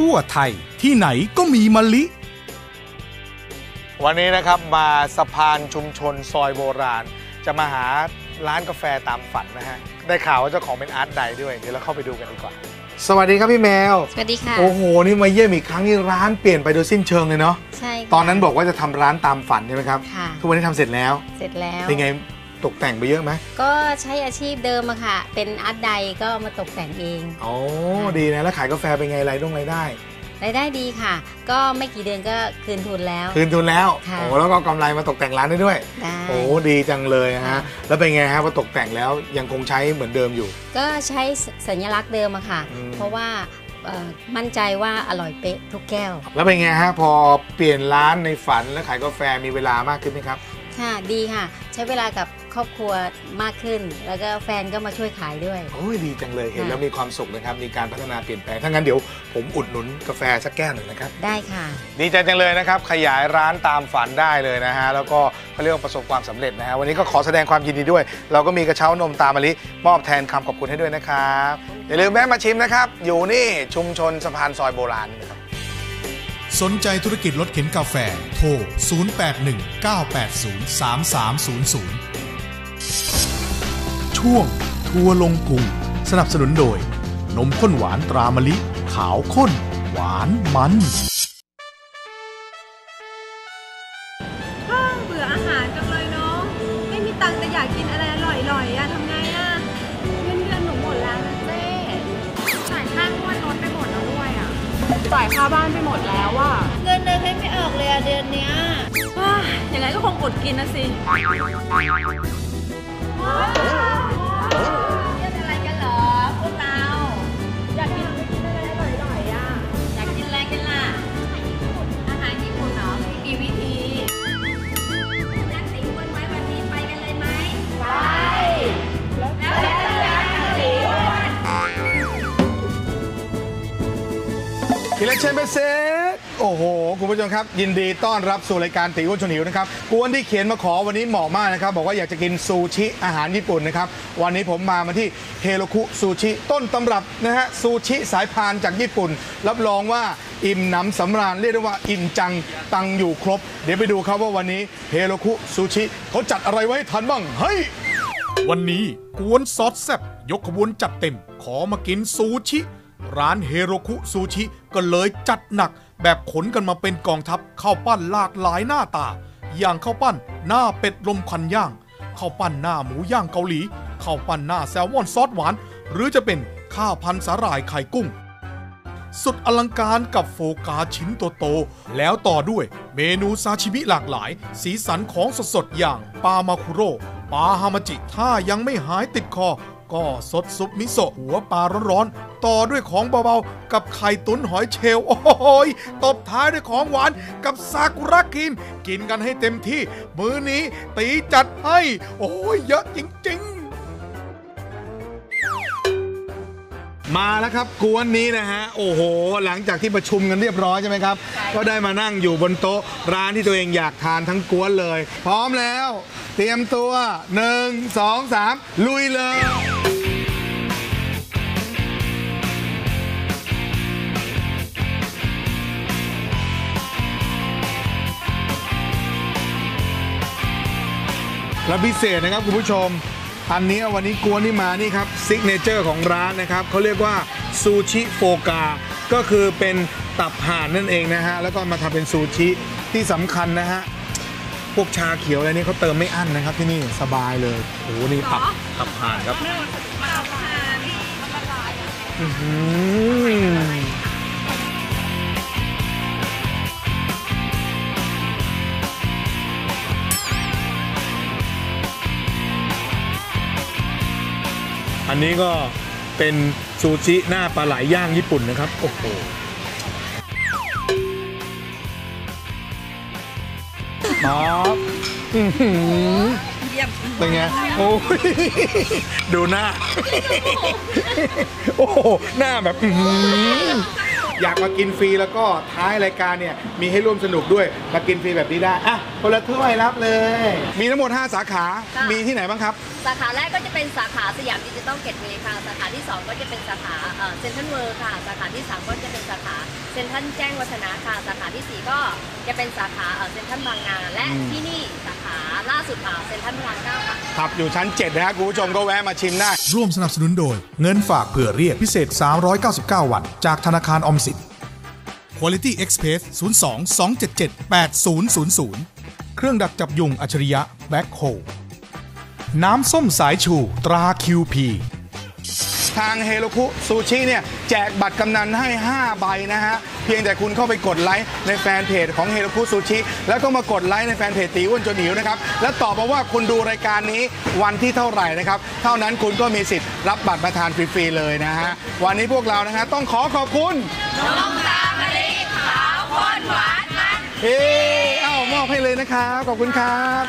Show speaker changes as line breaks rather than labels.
ทั่วไทยที่ไหนก็มีมะลิ
วันนี้นะครับมาสะพานชุมชนซอยโบราณ จะมาหาร้านกาแฟตามฝันนะฮะ ได้ข่าวว่าเจ้าของเป็นอาร์ตไดด้วย เดี๋ยวเราเข้าไปดูกันดีกว่า สวัสดีครับพี่แมว
สวัสดีค่ะ
โอ้โห นี่มาเยี่ยมอีกครั้งนี่ร้านเปลี่ยนไปโดยสิ้นเชิงเลยเนาะ
ใช่ค่ะ
ตอนนั้นบอกว่าจะทำร้านตามฝันใช่ไหมครับ
ค่ะ
ทุกวันนี้ทำเสร็จแล้ว
เสร็จแล้ว
เป็นไง ตกแต่งไปเยอะไหม
ก็ใช้อาชีพเดิมอะค่ะ เป็นอาร์ตไดก็เอามาตกแต่งเอง
โอ้ดีนะแล้วขายกาแฟเป็นไงรายได้รายได้
รายได้ดีค่ะ ก็ไม่กี่เดือนก็คืนทุนแล้ว
คืนทุนแล้ว
ค่ะ
โอ้แล้วก็กำไรมาตกแต่งร้านได้ด้วย
ได้
โอ้ดีจังเลยฮะ
ค่ะ
แล้วเป็นไงฮะพอตกแต่งแล้วยังคงใช้เหมือนเดิมอยู่
ก็ใช้สัญลักษณ์เดิมอะค่ะ
อืม
เพราะว่าเอ่อมั่นใจว่าอร่อยเป๊ะทุกแก้ว
แล้วเป็นไงฮะพอเปลี่ยนร้านในฝันแล้วขายกาแฟมีเวลามากขึ้นไหมครับ
ค่ะดีค่ะ ใช้เวลากับ ครอบครัวมากขึ้น แล้วก็แฟนก็มาช่วยขายด้วย
โอ้ยดีจังเลยเห็น
ค่ะ
แล้วมีความสุขนะครับ มีการพัฒนาเปลี่ยนแปลงถ้างั้นเดี๋ยวผมอุดหนุนกาแฟสักแก้วหนึ่งนะครับ
ได้ค่ะ
ดีใจจังเลยนะครับ ขยายร้านตามฝันได้เลยนะฮะ แล้วก็เขาเรียกว่าประสบความสำเร็จนะฮะ วันนี้ก็ขอแสดงความยินดีด้วย เราก็มีกระเช้านมตามมะลิมอบแทนคำขอบคุณให้ด้วยนะครับ อย่าลืมแวะมาชิมนะครับ อยู่นี่ชุมชนสะพานซอยโบราณนะครับ
สนใจธุรกิจรถเข็นกาแฟ โทร 0819803300 ช่วง ทัวร์ลงพุงสนับสนุนโดย นมข้นหวานตรามะลิ ขาวข้น หวานมัน
เบื่ออาหารจังเลยเนาะไม่มีตังค์แต่อยากกินอะไรอร่อยๆอะทำไงอะเงินเดือนหนูหมดแล้วนะเจ๊จ่ายค่างวดรถไปหมดแล้วด้วยอะจ่ายค่าบ้านไปหมดแล้วอะเงินเดือนให้ไม่ออกเลยอะเดือนเนี้ยยังไงก็คงอดกินนะสิ เรียกอะไรกันเหรอพวกเรา อยากกินกินอะไรอร่อยๆอะอยากกินอะไรกันล่ะ อาหารญี่ปุ่นเหรอมีกี่วิธีนักสิงวันไว้วันนี้ไปกันเลยไหมไป แล้วแต่นักสิง
กิเลเชนเบเซ โอ้โห คุณผู้ชมครับ ยินดีต้อนรับสู่รายการตีอ้วนชวนหิวนะครับกวนที่เขียนมาขอวันนี้เหมาะมากนะครับ บอกว่าอยากจะกินซูชิอาหารญี่ปุ่นนะครับ วันนี้ผมมามาที่เฮโรคุซูชิต้นตำรับนะฮะซูชิสายพานจากญี่ปุ่น รับรองว่าอิ่มหนำสำราญเรียกได้ว่าอิ่มจังตังอยู่ครบ เดี๋ยวไปดูครับว่าวันนี้เฮโรคุซูชิเขาจัดอะไรไว้ให้ทันบ้างเฮ้ย
วันนี้กวนซอสแซบยกขบวนจัดเต็ม ขอมากินซูชิ ร้านเฮโรคุซูชิก็เลยจัดหนัก แบบขนกันมาเป็นกองทัพข้าวปั้นหลากหลายหน้าตา อย่างข้าวปั้นหน้าเป็ดลมควันย่างข้าวปั้นหน้าหมูย่างเกาหลีข้าวปั้นหน้าแซลมอนซอสหวาน หรือจะเป็นข้าวพันสาหร่ายไข่กุ้ง สุดอลังการกับโฟกาชิ้นโตๆแล้วต่อด้วยเมนูซาชิมิหลากหลาย สีสันของสดๆอย่างปลามาคุโร่ปลาฮามาจิถ้ายังไม่หายติดคอ ก็สดซุปมิโซะหัวปลาร้อนๆ ต่อด้วยของเบาๆ กับไข่ตุ๋นหอยเชลล์โอ้โหยตบท้ายด้วยของหวานกับซากุระกินกินกันให้เต็มที่ มื้อนี้ตีจัดให้ โอ้ยเยอะจริง ๆ
มาแล้วครับกวนนี้นะฮะโอ้โห หลังจากที่ประชุมกันเรียบร้อยใช่ไหมครับ ก็ได้มานั่งอยู่บนโต๊ะร้านที่ตัวเองอยากทานทั้งกวนเลย พร้อมแล้ว เตรียมตัว 1 2 3 ลุยเลย และพิเศษนะครับคุณผู้ชม อันนี้วันนี้กวนที่มานี่ครับซิกเนเจอร์ของร้านนะครับเขาเรียกว่าซูชิโฟกา ก็คือเป็นตับห่านนั่นเองนะฮะ แล้วก็มาทำเป็นซูชิที่สำคัญนะฮะ พวกชาเขียวอะไรนี่เขาเติมไม่อั้นนะครับที่นี่สบายเลยโอ้โหนี่ตับตับห่านครับอื้อหือ อันนี้ก็เป็นซูชิหน้าปลาไหลย่างญี่ปุ่นนะครับ โอ้โหครับอื้อหือเป็นไง โอ้ยดูหน้า โอ้โหหน้าแบบอื้อหือ อยากมากินฟรีแล้วก็ท้ายรายการเนี่ยมีให้ร่วมสนุกด้วยมากินฟรีแบบนี้ได้อะคนละถ้วยรับเลย มีทั้งหมด 5 สาขา
ค่ะ
มีที่ไหนบ้างครับ
สาขาแรกก็จะเป็นสาขาสยามดิจิตอลเกตเวย์ค่ะ สาขาที่ 2 ก็จะเป็นสาขาเซ็นทรัลเวิร์ค่ะ สาขาที่ 3 ก็จะเป็นสาขาเซ็นทรัลแจ้งวัฒนะค่ะ สาขาที่ 4 ก็จะเป็นสาขาเซ็นทรัลบางนา และ
อืม
ที่นี่สาขาล่าสุดค่ะเซ็นทรัลพระรามเก้าค่ะ
ครับ อยู่ชั้น 7 นะฮะคุณผู้ชมก็แวะมาชิมได้
ร่วมสนับสนุนโดย เงินฝากเผื่อเรียกพิเศษ 399 วัน จากธนาคารออมสิน Quality Express 02 277 8000 เครื่องดักจับยุงอัจฉริยะ Back h o น้ำส้มสายชูตรา QP
ทางเฮโรคุซูชิเนี่ยแจกบัตรกำนันให้ 5 ใบนะฮะ เพียงแต่คุณเข้าไปกดไลค์ในแฟนเพจของเฮโรคุซูชิแล้วก็มากดไลค์ในแฟนเพจตีอ้วนจนหิวนะครับ และตอบมาว่าคุณดูรายการนี้วันที่เท่าไหร่นะครับ เท่านั้นคุณก็มีสิทธิ์รับบัตรมาทานฟรีๆเลยนะฮะ วันนี้พวกเรานะฮะต้องขอขอบคุณน้องตามะลิขาวข้นหวานมันเฮ้เอ้ามอบให้เลยนะครับขอบคุณครับ